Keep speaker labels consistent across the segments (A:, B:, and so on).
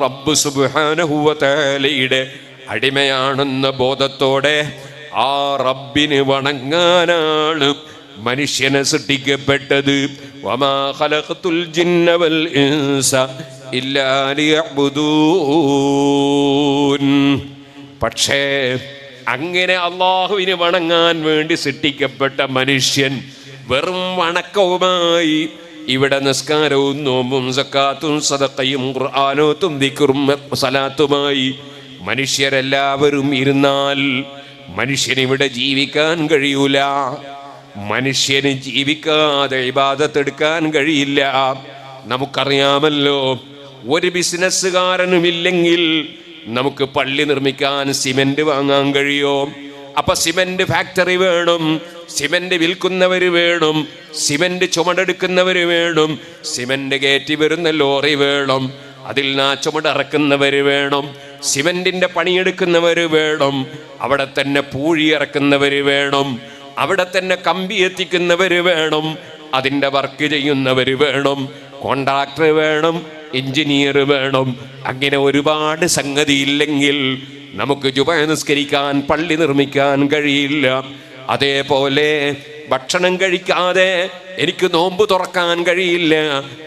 A: റബ്ബ് സുബാനഹുവലയുടെ അടിമയാണെന്ന ബോധത്തോടെ ആ റബ്ബിന് വണങ്ങാനാണ് മനുഷ്യനെ സൃഷ്ടിക്കപ്പെട്ടത്. പക്ഷേ അങ്ങനെ അള്ളാഹുവിന് വണങ്ങാൻ വേണ്ടി സൃഷ്ടിക്കപ്പെട്ട മനുഷ്യൻ വെറും വണക്കവുമായി ഇവിടെ നിസ്കാരവും നോമ്പും സക്കാത്തും സദക്കയും ഖുർആാനോത്തും ദിക്കുറും സലാത്തുമായി മനുഷ്യരെല്ലാവരും ഇരുന്നാൽ മനുഷ്യനിവിടെ ജീവിക്കാൻ കഴിയൂല. മനുഷ്യന് ജീവിക്കാതെ ഇബാദത്തെടുക്കാൻ കഴിയില്ല. നമുക്കറിയാമല്ലോ ഒരു ബിസിനസ്സുകാരനുമില്ലെങ്കിൽ നമുക്ക് പള്ളി നിർമ്മിക്കാൻ സിമെന്റ് വാങ്ങാൻ കഴിയോ? അപ്പൊ സിമെന്റ് ഫാക്ടറി വേണം സിമെന്റ് വിൽക്കുന്നവര് വേണം സിമെന്റ് ചുമടെടുക്കുന്നവര് വേണം സിമെന്റ് കയറ്റി വരുന്ന ലോറി വേണം അതിൽ നാ ആ ചുമടിറക്കുന്നവര് വേണം സിമെന്റിന്റെ പണിയെടുക്കുന്നവര് വേണം അവിടെ തന്നെ പൂഴി ഇറക്കുന്നവര് വേണം അവിടെ തന്നെ കമ്പി എത്തിക്കുന്നവര് വേണം അതിന്റെ വർക്ക് ചെയ്യുന്നവര് വേണം കോൺട്രാക്ടർ വേണം എഞ്ചിനീയർ വേണം അങ്ങനെ ഒരുപാട് സംഗതി ഇല്ലെങ്കിൽ നമുക്ക് ജുബ നിസ്കരിക്കാൻ പള്ളി നിർമ്മിക്കാൻ കഴിയില്ല. അതേപോലെ ഭക്ഷണം കഴിക്കാതെ എനിക്ക് നോമ്പ് തുറക്കാൻ കഴിയില്ല.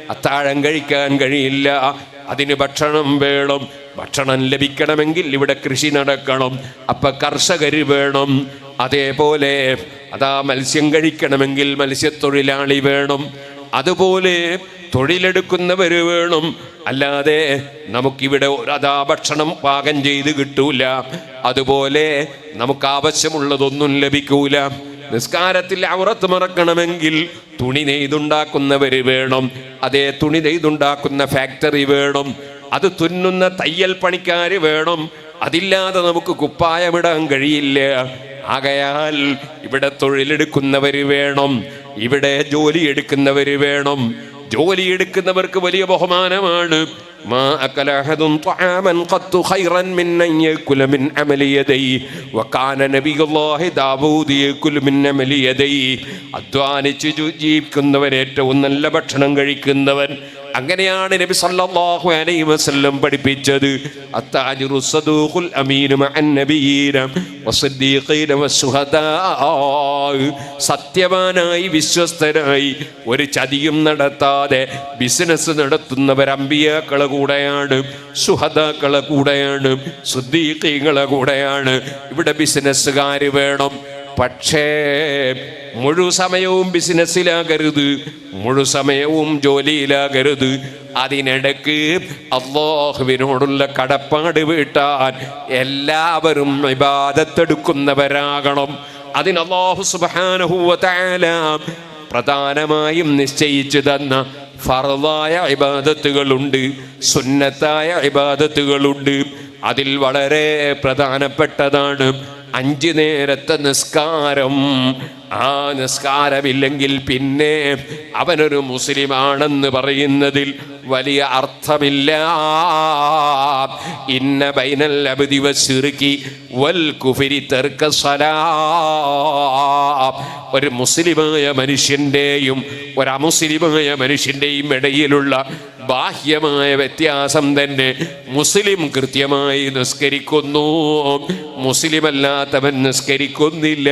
A: അത്താഴം കഴിക്കാൻ കഴിയില്ല. അതിന് ഭക്ഷണം വേണം. ഭക്ഷണം ലഭിക്കണമെങ്കിൽ ഇവിടെ കൃഷി നടക്കണം. അപ്പൊ കർഷകർ വേണം. അതേപോലെ അതാ മത്സ്യം കഴിക്കണമെങ്കിൽ മത്സ്യത്തൊഴിലാളി വേണം. അതുപോലെ തൊഴിലെടുക്കുന്നവർ വേണം. അല്ലാതെ നമുക്കിവിടെ അതാ ഭക്ഷണം പാകം ചെയ്ത് കിട്ടൂല. അതുപോലെ നമുക്ക് ആവശ്യമുള്ളതൊന്നും ലഭിക്കൂല. നിസ്കാരത്തിൽ അവറത്ത് മറക്കണമെങ്കിൽ തുണി നെയ്തുണ്ടാക്കുന്നവർ വേണം. അതേ തുണി നെയ്തുണ്ടാക്കുന്ന ഫാക്ടറി വേണം. അത് തുന്നുന്ന തയ്യൽ പണിക്കാർ വേണം. അതില്ലാതെ നമുക്ക് കുപ്പായമിടാൻ കഴിയില്ല. ആകയാൽ ഇവിടെ തൊഴിലെടുക്കുന്നവര് വേണം. ഇവിടെ ജോലി എടുക്കുന്നവര് വേണം. ജോലിയെടുക്കുന്നവർക്ക് വലിയ ബഹുമാനമാണ്. അധ്വാനിച്ച് ജീവിക്കുന്നവൻ ഏറ്റവും നല്ല ഭക്ഷണം കഴിക്കുന്നവൻ. അങ്ങനെയാണ് നബി സല്ലല്ലാഹു അലൈഹി വസല്ലം പഠിപ്പിച്ചത്. അത്താജിറു സദൂഖുൽ അമീനു മഅൻ നബിയീന വസ്സിദ്ദീഖീന വസ്സുഹദാ സത്യവാനായി വിശ്വസ്തനായി ഒരു ചതിയും നടത്താതെ ബിസിനസ് നടത്തുന്നവർ അമ്പിയാക്കളെ കൂടെയാണ് സുഹദാക്കളെ കൂടെയാണ് സുദ്ദീഖീങ്ങളെ കൂടെയാണ്. ഇവിടെ ബിസിനസ്സുകാർ വേണം. പക്ഷേ മുഴു സമയവും ബിസിനസ്സിലാകരുത് മുഴു സമയവും ജോലിയിലാകരുത്. അതിനിടക്ക് അള്ളാഹുവിനോടുള്ള കടപ്പാട് വീട്ടാൻ എല്ലാവരും വിവാദത്തെടുക്കുന്നവരാകണം അതിന് അള്ളാഹു സുബാനഹുല പ്രധാനമായും നിശ്ചയിച്ചു തന്ന ഫറവായ ഇബാദത്തുകളുണ്ട് സുന്നത്തായ ഇബാദത്തുകളുണ്ട്. അതിൽ വളരെ പ്രധാനപ്പെട്ടതാണ് അഞ്ച് നേരത്തെ നിസ്കാരം. ആ നിസ്കാരമില്ലെങ്കിൽ പിന്നെ അവനൊരു മുസ്ലിമാണെന്ന് പറയുന്നതിൽ വലിയ അർത്ഥമില്ല. ഇന്ന ബൈനൽ അബദിവ വസ്സിർക്കി വൽ കുഫിരി തെർക്ക ഒരു മുസ്ലിമായ മനുഷ്യന്റെയും ഒരു അമുസ്ലിമായ മനുഷ്യന്റെയും ഇടയിലുള്ള ബാഹ്യമായ വ്യത്യാസം തന്നെ മുസ്ലിം കൃത്യമായി നിസ്കരിക്കുന്നു. മുസ്ലിം അല്ലാത്തവൻ നിസ്കരിക്കുന്നില്ല.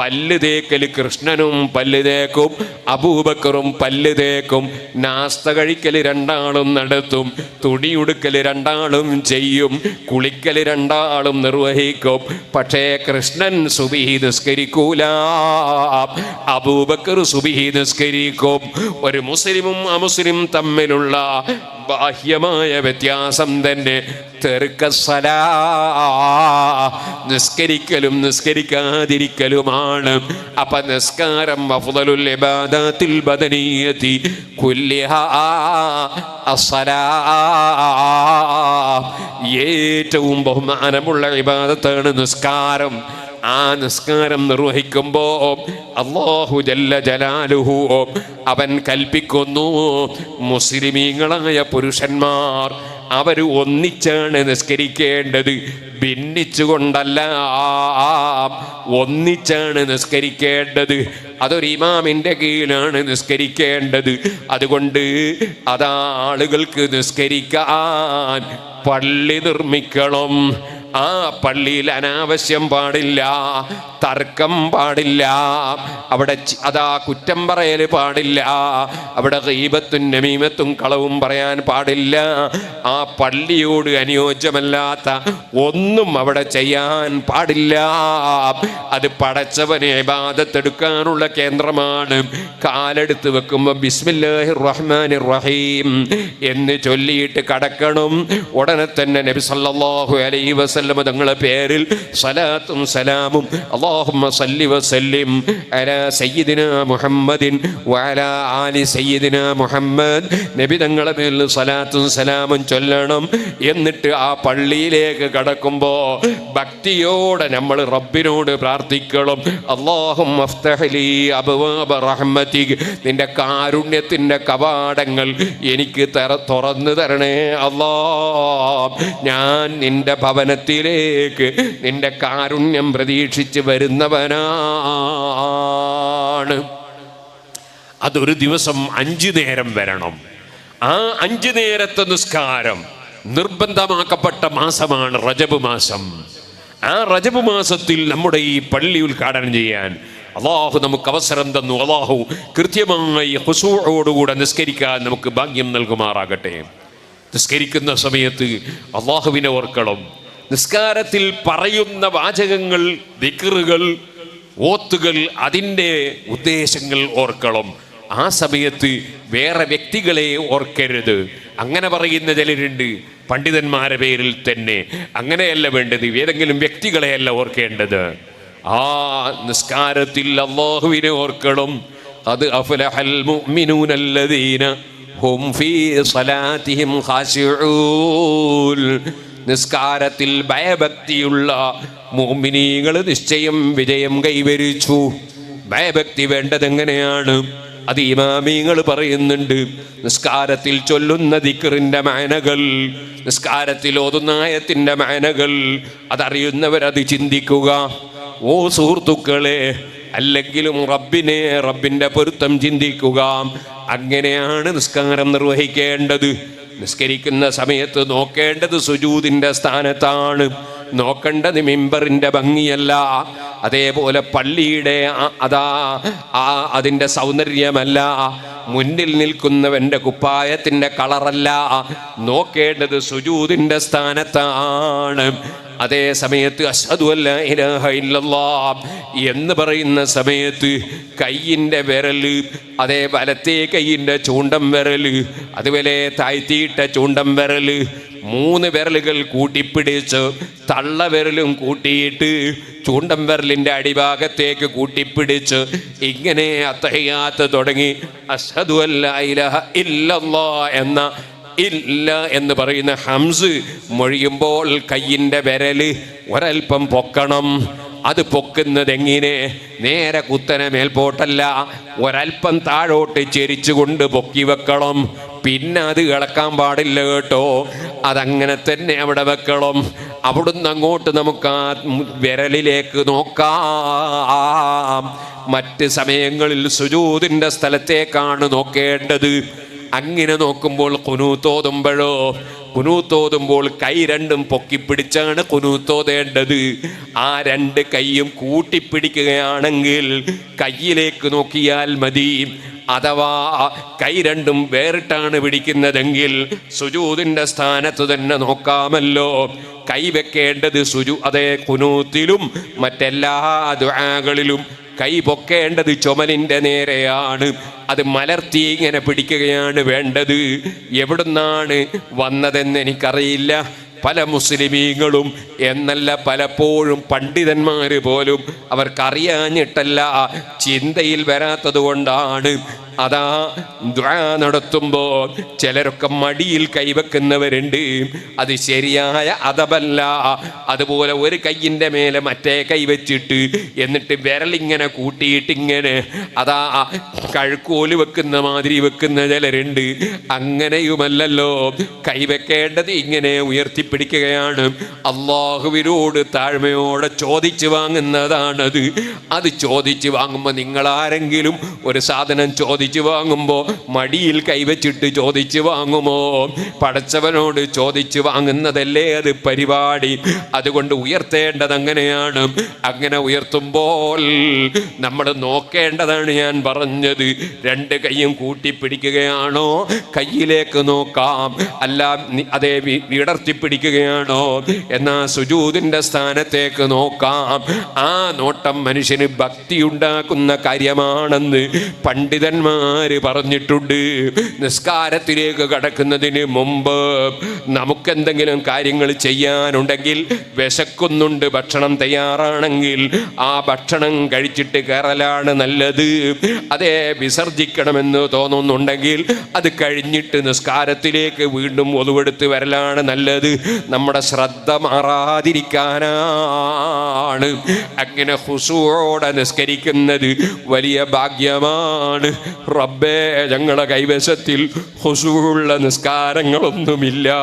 A: പല്ല് തേക്കൽ കൃഷ്ണനും പല്ല് തേക്കും അബൂബക്കറും പല്ല് തേക്കും നാസ്ത കഴിക്കൽ രണ്ടാളും നടത്തും തുണിയുടുക്കൽ രണ്ടാളും ചെയ്യും കുളിക്കൽ രണ്ടാളും നിർവഹിക്കും. പക്ഷേ കൃഷ്ണൻ സുബിഹി നിസ്കരിക്കൂല. അബൂബക്കർ സുബിഹി നിസ്കരിക്കും. ഒരു മുസ്ലിമും അമുസ്ലിം തമ്മിലുള്ള ബാഹ്യമായ വ്യത്യാസം തന്നെ തെറുക്കസലാ നിസ്കരിക്കലും നിസ്കരിക്കാതിരിക്കലുമാണ്. അപ്പൊ നിസ്കാരം അഫ്ദലുൽ ഇബാദത്തിൽ ബദനീയതി കുല്ലിഹ. അസലാ ഏറ്റവും ബഹുമാനമുള്ള ഇബാദത്താണ് നിസ്കാരം. ആ നിസ്കാരം നിർവഹിക്കുമ്പോ അള്ളാഹു ജല്ല ജലാലുഹു അവൻ കൽപ്പിക്കുന്നു. മുസ്ലിമീങ്ങളായ പുരുഷന്മാർ അവർ ഒന്നിച്ചാണ് നിസ്കരിക്കേണ്ടത്. ഭിന്നിച്ചുകൊണ്ടല്ല ഒന്നിച്ചാണ് നിസ്കരിക്കേണ്ടത്. അതൊരു ഇമാമിന്റെ കീഴിലാണ് നിസ്കരിക്കേണ്ടത്. അതുകൊണ്ട് അതാ ആളുകൾക്ക് നിസ്കരിക്കാൻ പള്ളി നിർമ്മിക്കണം. ആ പള്ളിയിൽ അനാവശ്യം പാടില്ല തർക്കം പാടില്ല. അവിടെ അതാ കുറ്റം പറയൽ പാടില്ല. അവിടെ ഗീബത്തും നമീമത്തും കളവും പറയാൻ പാടില്ല. ആ പള്ളിയോട് അനുയോജ്യമല്ലാത്ത ഒന്നും അവിടെ ചെയ്യാൻ പാടില്ല. അത് പടച്ചവനെ ബാധത്തെടുക്കാനുള്ള കേന്ദ്രമാണ്. കാലെടുത്ത് വെക്കുമ്പോൾ ബിസ്മില്ലാഹിർ റഹ്മാനിർ റഹീം എന്ന് ചൊല്ലിയിട്ട് കടക്കണം ഉടനെ തന്നെ നബി സല്ലല്ലാഹു അലൈഹി വസല്ലം തങ്ങളുടെ പേരിൽ സലാത്തും സലാമും. അല്ലാഹുമ്മ സല്ലി വസല്ലിം അലാ സയ്യിദിന മുഹമ്മദിൻ വഅലാ ആലി സയ്യിദിന മുഹമ്മദ്. നബി തങ്ങളുടെ പേരിൽ സലാത്തും സലാമും ചൊല്ലണം. എന്നിട്ട് ആ പള്ളിയിലേക്ക് കടക്കുമ്പോൾ ഭക്തിയോടെ നമ്മൾ റബ്ബിനോട് പ്രാർത്ഥിക്കണം. അള്ളാഹും നിന്റെ കാരുണ്യത്തിന്റെ കവാടങ്ങൾ എനിക്ക് തറ തുറന്നു തരണേ അള്ളാ ഞാൻ നിന്റെ ഭവനത്തിലേക്ക് നിന്റെ കാരുണ്യം പ്രതീക്ഷിച്ച് വരുന്നവനാണ്. അതൊരു ദിവസം അഞ്ചു നേരം വരണം. ആ അഞ്ചു നേരത്തെ നിസ്കാരം നിർബന്ധമാക്കപ്പെട്ട മാസമാണ് റജബ് മാസം. ആ റജബ് മാസത്തിൽ നമ്മുടെ ഈ പള്ളി ഉദ്ഘാടനം ചെയ്യാൻ അള്ളാഹു നമുക്ക് അവസരം തന്നു. അള്ളാഹു കൃത്യമായി ഹുസൂടുകൂടെ നിസ്കരിക്കാൻ നമുക്ക് ഭാഗ്യം നൽകുമാറാകട്ടെ. നിസ്കരിക്കുന്ന സമയത്ത് അള്ളാഹുവിനെ ഓർക്കണം. നിസ്കാരത്തിൽ പറയുന്ന വാചകങ്ങൾ ദിക്കറുകൾ ഓത്തുകൾ അതിന്റെ ഉദ്ദേശങ്ങൾ ഓർക്കണം. ആ സമയത്ത് വേറെ വ്യക്തികളെ ഓർക്കരുത്. അങ്ങനെ പറയുന്ന ചിലരുണ്ട്. പണ്ഡിതന്മാരുടെ പേരിൽ തന്നെ. അങ്ങനെയല്ല വേണ്ടത്. ഏതെങ്കിലും വ്യക്തികളെയല്ല ഓർക്കേണ്ടത്. ആ നിസ്കാരത്തിൽ അള്ളാഹുവിനെ ഓർക്കണം. അത് അഫലഹൽ മുഅ്മിനൂനല്ലദീന ഹും ഫീ സലാത്തിഹിം ഖാശിഊൻ. നിസ്കാരത്തിൽ ഭയഭക്തിയുള്ള മോമിനീകൾ നിശ്ചയം വിജയം കൈവരിച്ചു. ഭയഭക്തി വേണ്ടത് എങ്ങനെയാണ് അത് ഇമാമീങ്ങൾ പറയുന്നുണ്ട്. നിസ്കാരത്തിൽ ചൊല്ലുന്ന ദിക്കറിന്റെ മാനകൾ നിസ്കാരത്തിൽ ഓതുന്നായത്തിന്റെ മാനകൾ അതറിയുന്നവരത് ചിന്തിക്കുക. ഓ സുഹൃത്തുക്കളെ അല്ലെങ്കിലും റബ്ബിനെ റബ്ബിന്റെ പൊരുത്തം ചിന്തിക്കുക. അങ്ങനെയാണ് നിസ്കാരം നിർവഹിക്കേണ്ടത്. നിസ്കരിക്കുന്ന സമയത്ത് നോക്കേണ്ടത് സുജൂതിന്റെ സ്ഥാനത്താണ്. നോക്കേണ്ടത് മിമ്പറിന്റെ ഭംഗിയല്ല. അതേപോലെ പള്ളിയുടെ അതാ ആ അതിന്റെ സൗന്ദര്യമല്ല. മുന്നിൽ നിൽക്കുന്നവന്റെ കുപ്പായത്തിന്റെ കളറല്ല. നോക്കേണ്ടത് സുജൂതിന്റെ സ്ഥാനത്താണ്. അതേ സമയത്ത് അഷ്ഹദു അല്ല ഇലാഹ എന്ന് പറയുന്ന സമയത്ത് കയ്യിന്റെ വിരൽ അതേ വലത്തേ കയ്യിന്റെ ചൂണ്ടം വിരൽ അതുപോലെ താഴ്ത്തിയിട്ട ചൂണ്ടം വിരൽ മൂന്ന് വിരലുകൾ കൂട്ടിപ്പിടിച്ച് തള്ള വിരലും കൂട്ടിയിട്ട് ചൂണ്ടം വിരലിന്റെ അടിഭാഗത്തേക്ക് കൂട്ടിപ്പിടിച്ച് ഇങ്ങനെ അത്തഹയാത്ത് തുടങ്ങി. ഇലാഹ എന്ന ഇല്ല എന്ന് പറയുന്ന ഹംസ് മൊഴിയുമ്പോൾ കയ്യിന്റെ വിരൽ ഒരൽപ്പം പൊക്കണം. അത് പൊക്കുന്നത് എങ്ങനെ? നേരെ കുത്തനെ മേൽപോട്ടല്ല. ഒരൽപ്പം താഴോട്ട് ചെരിച്ചുകൊണ്ട് പൊക്കി വെക്കണം. പിന്നെ അത് കിളക്കാൻ പാടില്ല കേട്ടോ. അതങ്ങനെ തന്നെ അവിടെ വെക്കണം. അവിടുന്ന് അങ്ങോട്ട് നമുക്ക് ആ വിരലിലേക്ക് നോക്കാം. മറ്റ് സമയങ്ങളിൽ സുജൂതിന്റെ സ്ഥലത്തേക്കാണ് നോക്കേണ്ടത്. അങ്ങനെ നോക്കുമ്പോൾ കുനൂത്തോതുമ്പോഴോ കുനൂത്തോതുമ്പോൾ കൈ രണ്ടും പൊക്കിപ്പിടിച്ചാണ് കുനൂത്തോതേണ്ടത് ആ രണ്ട് കൈയും കൂട്ടിപ്പിടിക്കുകയാണെങ്കിൽ കയ്യിലേക്ക് നോക്കിയാൽ മതി. അഥവാ കൈ രണ്ടും വേറിട്ടാണ് പിടിക്കുന്നതെങ്കിൽ സുജൂതിന്റെ സ്ഥാനത്ത് തന്നെ നോക്കാമല്ലോ. കൈവെക്കേണ്ടത് സുജു അതേ കുനൂത്തിലും മറ്റെല്ലാ ദുആകളിലും കൈ പൊക്കേണ്ടത് ചുമലിന്റെ നേരെയാണ്. അത് മലർത്തി ഇങ്ങനെ പിടിക്കുകയാണ് വേണ്ടത്. എവിടുന്നാണ് വന്നതെന്ന് എനിക്കറിയില്ല. പല മുസ്ലിമീങ്ങളും എന്നല്ല പലപ്പോഴും പണ്ഡിതന്മാർ പോലും അവർക്കറിയാഞ്ഞിട്ടല്ല ചിന്തയിൽ വരാത്തത് കൊണ്ടാണ് അതാ ദ്വാ നടത്തുമ്പോ ചിലരൊക്കെ മടിയിൽ കൈവെക്കുന്നവരുണ്ട്. അത് ശരിയായ അതബല്ല. അതുപോലെ ഒരു കൈയിന്റെ മേലെ മറ്റേ കൈവച്ചിട്ട് എന്നിട്ട് വിരലിങ്ങനെ കൂട്ടിയിട്ട് ഇങ്ങനെ അതാ കഴുക്കോൽ വെക്കുന്ന മാതിരി വെക്കുന്ന ചിലരുണ്ട്. അങ്ങനെയുമല്ലല്ലോ. കൈവെക്കേണ്ടത് ഇങ്ങനെ ഉയർത്തിപ്പിടിക്കുകയാണ്. അള്ളാഹുവിനോട് താഴ്മയോടെ ചോദിച്ചു വാങ്ങുന്നതാണത്. അത് ചോദിച്ചു വാങ്ങുമ്പോൾ നിങ്ങളാരെങ്കിലും ഒരു സാധനം ചോദിച്ചു വാങ്ങുമ്പോൾ മടിയിൽ കൈവച്ചിട്ട് ചോദിച്ചു വാങ്ങുമോ? പടച്ചവനോട് ചോദിച്ചു വാങ്ങുന്നതല്ലേ അത് പരിപാടി? അതുകൊണ്ട് ഉയർത്തേണ്ടത് അങ്ങനെയാണ് അങ്ങനെ ഉയർത്തുമ്പോൾ നമ്മൾ നോക്കേണ്ടതാണ് ഞാൻ പറഞ്ഞത്. രണ്ട് കൈയും കൂട്ടിപ്പിടിക്കുകയാണോ? കയ്യിലേക്ക് നോക്കാം. അല്ല അതേ വിടർത്തിപ്പിടിക്കുകയാണോ വിടർത്തി പിടിക്കുകയാണോ? എന്നാ സുജൂതിന്റെ സ്ഥാനത്തേക്ക് നോക്കാം. ആ നോട്ടം മനുഷ്യന് ഭക്തി ഉണ്ടാക്കുന്ന കാര്യമാണെന്ന് പണ്ഡിതന്മാര് പറഞ്ഞിട്ടുണ്ട്? നിസ്കാരത്തിലേക്ക് കടക്കുന്നതിന് മുമ്പ് നമുക്കെന്തെങ്കിലും കാര്യങ്ങൾ ചെയ്യാനുണ്ടെങ്കിൽ വിശക്കുന്നുണ്ട് ഭക്ഷണം തയ്യാറാണെങ്കിൽ ആ ഭക്ഷണം കഴിച്ചിട്ട് കയറലാണ് നല്ലത്. അതേ വിസർജിക്കണമെന്ന് തോന്നുന്നുണ്ടെങ്കിൽ അത് കഴിഞ്ഞിട്ട് നിസ്കാരത്തിലേക്ക് വീണ്ടും ഒതുവെടുത്ത് വരലാണ് നല്ലത്. നമ്മുടെ ശ്രദ്ധ മാറാതിരിക്കാനാണ് അങ്ങനെ ഹുസൂടെ നിസ്കരിക്കുന്നത് വലിയ ഭാഗ്യമാണ്. റബ്ബേ ഞങ്ങളുടെ കൈവശത്തിൽ ഹുസൂള്ള നിസ്കാരങ്ങളൊന്നുമില്ല.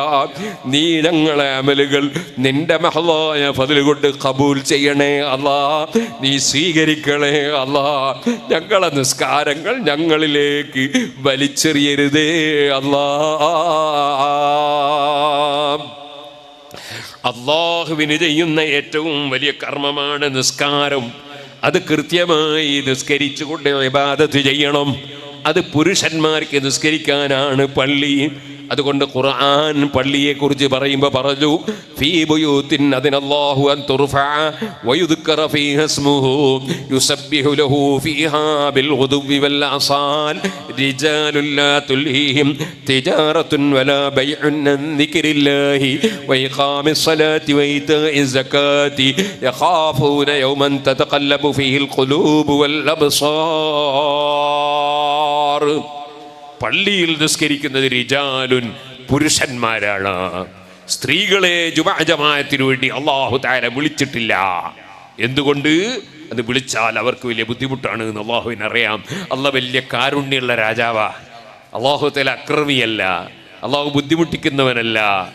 A: നീ ഞങ്ങളെ അമലുകൾ നിന്റെ മഹളായ ഫതിൽ കൊണ്ട് കബൂൽ ചെയ്യണേ അല്ലാ. നീ സ്വീകരിക്കണേ അല്ലാ. ഞങ്ങളെ നിസ്കാരങ്ങൾ ഞങ്ങളിലേക്ക് വലിച്ചെറിയരുതേ അല്ലാ. അള്ളാഹുവിന് ചെയ്യുന്ന ഏറ്റവും വലിയ കർമ്മമാണ് നിസ്കാരം. അത് കൃത്യമായി നിസ്കരിച്ചുകൊണ്ട് ഇബാദത്ത് ചെയ്യണം. അത് പുരുഷന്മാർക്ക് നിസ്കരിക്കാനാണ് പള്ളി. അതുകൊണ്ട് ഖുർആൻ പള്ളിയെ കുറിച്ച് പറയുമ്പോൾ പറഞ്ഞു ഫീ ബുയൂത്തിൻ അതിനല്ലാഹു അൻ തുർഫഅ വയുദ്കറ ഫീഹ യുസബ്ബിഹു ലഹു ഫീഹാ ബിൽ ഗുദുവി വൽ അസാൽ റിജാലുൻ ലാ തുൽഹിഹിം വലാ ബൈഉൻ അൻ ദിക്രില്ലാഹി സ്വലാത്തി വഇതാഇസ് സകാത്തി യഖാഫൂന യൗമൻ തതഖല്ലബു ഫീഹിൽ ഖുലൂബു വൽ അബ്സാർ. പള്ളിയിൽ നിസ്കരിക്കുന്നത് റിജാലുൻ പുരുഷന്മാരാണ്. സ്ത്രീകളെ ജുമാജമായത്തിനു വേണ്ടി അള്ളാഹു താര വിളിച്ചിട്ടില്ല. എന്തുകൊണ്ട്? അത് വിളിച്ചാൽ അവർക്ക് വലിയ ബുദ്ധിമുട്ടാണ് എന്ന് അള്ളാഹുവിന് അറിയാം. അല്ല വലിയ കാരുണ്യമുള്ള രാജാവാ. അള്ളാഹു തല അക്രമിയല്ല. അള്ളാഹു ബുദ്ധിമുട്ടിക്കുന്നവനല്ല.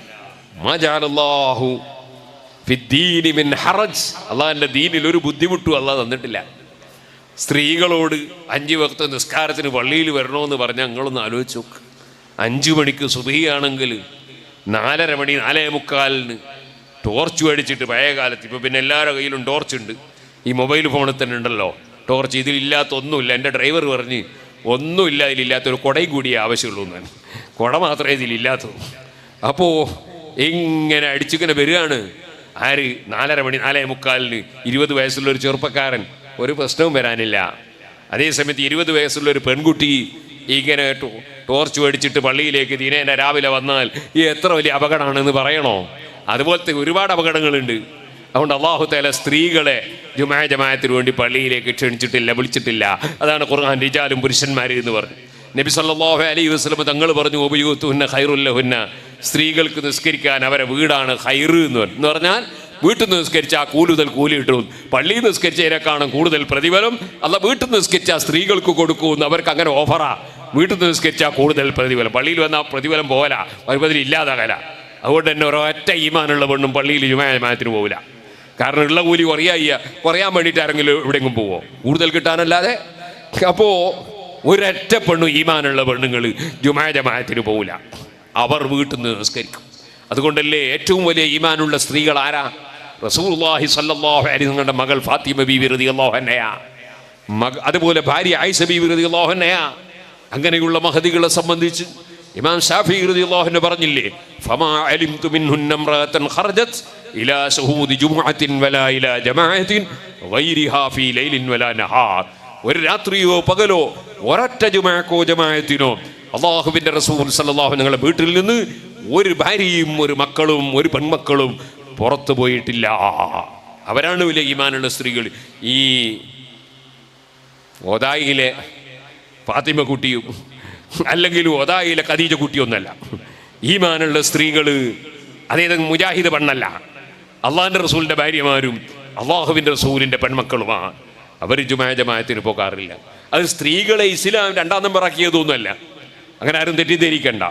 A: മിൻ ഹറജ്. ദീനിൽ ഒരു ബുദ്ധിമുട്ടും അള്ളാഹ് തന്നിട്ടില്ല. സ്ത്രീകളോട് അഞ്ച് വക്ത നിസ്കാരത്തിന് പള്ളിയിൽ വരണമെന്ന് പറഞ്ഞാൽ ഞങ്ങളൊന്ന് ആലോചിച്ച് നോക്ക്. അഞ്ചു മണിക്ക് സുബിയാണെങ്കിൽ നാലര മണി നാലേ മുക്കാലിന് ടോർച്ച് മേടിച്ചിട്ട് പഴയ കാലത്ത്. ഇപ്പം പിന്നെ എല്ലാവരുടെ കയ്യിലും ടോർച്ച് ഉണ്ട്. ഈ മൊബൈൽ ഫോണിൽ തന്നെ ഉണ്ടല്ലോ. ടോർച്ച് ഇതിലില്ലാത്ത ഒന്നുമില്ല. എന്റെ ഡ്രൈവർ പറഞ്ഞ് ഒന്നുമില്ല ഇതിലില്ലാത്ത ഒരു കുടയും കൂടിയേ ആവശ്യമുള്ളൂ എന്നാണ് കുട മാത്രമേ ഇതിലില്ലാത്തത് അപ്പോൾ ഇങ്ങനെ അടിച്ചിങ്ങനെ വരികയാണ്. ആര്? നാലര മണി നാലേ മുക്കാലിന് ഇരുപത് വയസ്സുള്ള ഒരു ചെറുപ്പക്കാരൻ ഒരു പ്രശ്നവും വരാനില്ല. അതേസമയത്ത് ഇരുപത് വയസ്സുള്ള ഒരു പെൺകുട്ടി ഇങ്ങനെ ടോർച്ച് മേടിച്ചിട്ട് പള്ളിയിലേക്ക് ദിനേന രാവിലെ വന്നാൽ ഈ എത്ര വലിയ അപകടമാണെന്ന് പറയണോ? അതുപോലത്തെ ഒരുപാട് അപകടങ്ങളുണ്ട്. അതുകൊണ്ട് അള്ളാഹു തല സ്ത്രീകളെ ജുമാ ജമായത്തിന് വേണ്ടി പള്ളിയിലേക്ക് ക്ഷണിച്ചിട്ടില്ല വിളിച്ചിട്ടില്ല. അതാണ് ഖുർആൻ റിജാലും പുരുഷന്മാർ എന്ന് പറഞ്ഞു. നബി സല്ലാഹു അലൈഹി വസല്ലം തങ്ങൾ പറഞ്ഞു ഉപയോഗത്തു ഹൈറുല്ല ഹുന്ന സ്ത്രീകൾക്ക് നിസ്കരിക്കാൻ അവരെ വീടാണ് ഹൈറ് എന്ന് പറഞ്ഞു. എന്ന് പറഞ്ഞാൽ വീട്ടിൽ നിന്ന് ആ കൂടുതൽ കൂലി കിട്ടും പള്ളിയിൽ നിസ്കരിച്ചതിനേക്കാളും കൂടുതൽ പ്രതിഫലം അല്ല വീട്ടിൽ നിസ്കരിച്ച സ്ത്രീകൾക്ക് കൊടുക്കുമെന്ന് അവർക്ക് അങ്ങനെ ഓഫറാ. വീട്ടിൽ നിന്ന് നിസ്കരിച്ചാൽ കൂടുതൽ പ്രതിഫലം. പള്ളിയിൽ വന്ന പ്രതിഫലം പോകല പ്രതിഫലം ഇല്ലാതാകല. അതുകൊണ്ട് തന്നെ ഒരൊറ്റ ഈമാനുള്ള പെണ്ണും പള്ളിയിൽ ജുമായമാനത്തിന് പോകില്ല കാരണം ഉള്ള കൂലി കുറയായ്യ കുറയാൻ വേണ്ടിയിട്ട് ആരെങ്കിലും എവിടെയെങ്കിലും പോവോ? കൂടുതൽ കിട്ടാനല്ലാതെ? അപ്പോൾ ഒരൊറ്റ പെണ്ണു ഈമാനുള്ള പെണ്ണുങ്ങൾ ജുമാ ജമാഅത്തിന് പോകില്ല അവർ വീട്ടിൽ നിന്ന് നിസ്കരിക്കും. അതുകൊണ്ടല്ലേ ഏറ്റവും വലിയ ഈമാനുള്ള സ്ത്രീകൾ ആരാ? റസൂലുള്ളാഹി സല്ലാഹു അലൈഹി നിങ്ങളുടെ മകൾ ഫാത്തിമ ബീവി റളിയല്ലാഹു അൻഹയാ. മക അതുപോലെ ഭാര്യ ആയിഷ ബീവി റളിയല്ലാഹു അൻഹയാ. അങ്ങനെയുള്ള മഹതികളെ സംബന്ധിച്ച് ഇമാം ഷാഫി റളിയല്ലാഹു പറഞ്ഞില്ലേ ഫമാ അലിം മിൻഹുന്ന ഖർജത് ഇലാ ശുഹൂദി ജുമുഅത്തിൻ വലാ ഇലാ ജമാഅത്തിൻ ഗൈരിഹാ ഫീ ലൈലിൻ വലാ നഹാർ. ഒരു രാത്രിയോ പകലോ ഒരൊറ്റ ജുമാക്കോ ജമാഅത്തിനോ അള്ളാഹുവിന്റെ റസൂൽ സല്ലല്ലാഹു നിങ്ങളുടെ വീട്ടിൽ നിന്ന് ഒരു ഭാര്യയും ഒരു മക്കളും ഒരു പെൺമക്കളും പുറത്തു പോയിട്ടില്ല. അവരാണ് വലിയ ഈമാനുള്ള സ്ത്രീകൾ. ഈ ഓതായിലെ ഫാത്തിമ കുട്ടിയും അല്ലെങ്കിൽ ഒതായിലെ ഖദീജ കുട്ടിയൊന്നല്ല. ഈമാനുള്ള സ്ത്രീകൾ അതേത് മുജാഹിദ് പെണ്ണല്ല. അള്ളാഹിന്റെ റസൂലിന്റെ ഭാര്യമാരും അള്ളാഹുവിന്റെ റസൂലിന്റെ പെൺമക്കളുമാണ്. അവർ ജുമായ ജമായത്തിന് പോകാറില്ല. അത് സ്ത്രീകളെ ഇസ്ലാം രണ്ടാം നമ്പർ ആക്കിയതൊന്നുമല്ല അങ്ങനെ ആരും തെറ്റിദ്ധരിക്കണ്ട.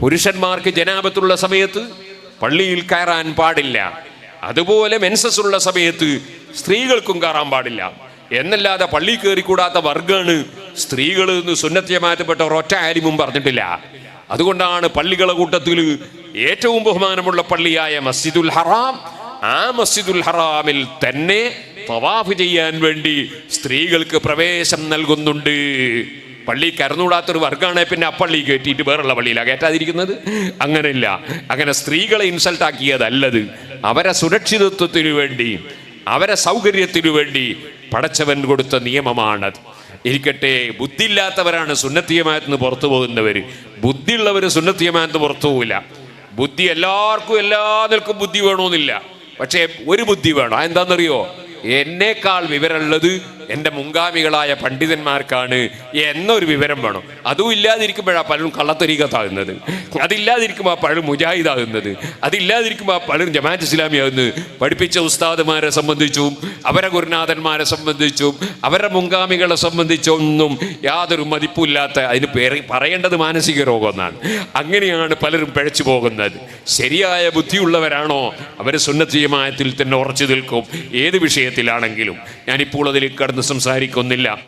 A: പുരുഷന്മാർക്ക് ജനാപത്തുള്ള സമയത്ത് പള്ളിയിൽ കയറാൻ പാടില്ല. അതുപോലെ മെൻസസ് ഉള്ള സമയത്ത് സ്ത്രീകൾക്കും കയറാൻ പാടില്ല. എന്നല്ലാതെ പള്ളി കയറിക്കൂടാത്ത വർഗമാണ് സ്ത്രീകൾ എന്ന് സുന്നത്യമാറ്റപ്പെട്ട ഒരൊറ്റ ആലിമും പറഞ്ഞിട്ടില്ല. അതുകൊണ്ടാണ് പള്ളികളെ കൂട്ടത്തിൽ ഏറ്റവും ബഹുമാനമുള്ള പള്ളിയായ മസ്ജിദുൽ ഹറാം. ആ മസ്ജിദുൽ ഹറാമിൽ തന്നെ തവാഫ് ചെയ്യാൻ വേണ്ടി സ്ത്രീകൾക്ക് പ്രവേശം നൽകുന്നുണ്ട്. പള്ളി കരന്നൂടാത്തൊരു വർഗാണെ പിന്നെ അപ്പള്ളി പള്ളി കയറ്റിയിട്ട് വേറുള്ള പള്ളിയിലാണ് കയറ്റാതിരിക്കുന്നത് അങ്ങനെയില്ല. അങ്ങനെ സ്ത്രീകളെ ഇൻസൾട്ട് ആക്കിയതല്ലത് അവരെ സുരക്ഷിതത്വത്തിനു വേണ്ടി അവരെ സൗകര്യത്തിനു വേണ്ടി പടച്ചവൻ കൊടുത്ത നിയമമാണത്. ഇരിക്കട്ടെ ബുദ്ധിയില്ലാത്തവരാണ് സുന്നത്തിയമായത്തിന് പുറത്തു പോകുന്നവർ ബുദ്ധിയുള്ളവർ സുന്നത്തിയമായത്തിന് പുറത്തു പോകില്ല ബുദ്ധി എല്ലാവർക്കും എല്ലാ നിൽക്കും ബുദ്ധി വേണമെന്നില്ല പക്ഷേ ഒരു ബുദ്ധി വേണം. അതെന്താണെന്നറിയോ എന്നേക്കാൾ വിവരമുള്ളത് എന്റെ മുൻഗാമികളായ പണ്ഡിതന്മാർക്കാണ് എന്നൊരു വിവരം വേണം. അതും ഇല്ലാതിരിക്കുമ്പോഴാണ് പലരും കള്ളത്തരീകത്താകുന്നത് അതില്ലാതിരിക്കുമ്പോൾ പലരും മുജാഹിദാകുന്നത്. അതില്ലാതിരിക്കുമ്പോൾ പലരും ജമാഅത്ത് ഇസ്ലാമി ആകുന്നത് പഠിപ്പിച്ച ഉസ്താദുമാരെ സംബന്ധിച്ചും അവരെ ഗുരുനാഥന്മാരെ സംബന്ധിച്ചും അവരുടെ മുൻഗാമികളെ സംബന്ധിച്ചൊന്നും യാതൊരു മതിപ്പില്ലാത്ത അതിന് പേര് പറയേണ്ടത് മാനസിക രോഗമെന്നാണ് അങ്ങനെയാണ് പലരും പിഴച്ചു പോകുന്നത്. ശരിയായ ബുദ്ധിയുള്ളവരാണോ? അവർ സുന്നത്തീയമായത്തിൽ തന്നെ ഉറച്ചു നിൽക്കും. ഏത് വിഷയത്തിലാണെങ്കിലും. ഞാനിപ്പോൾ അതിൽ കടന്ന് സംസാരിക്കുന്നില്ല.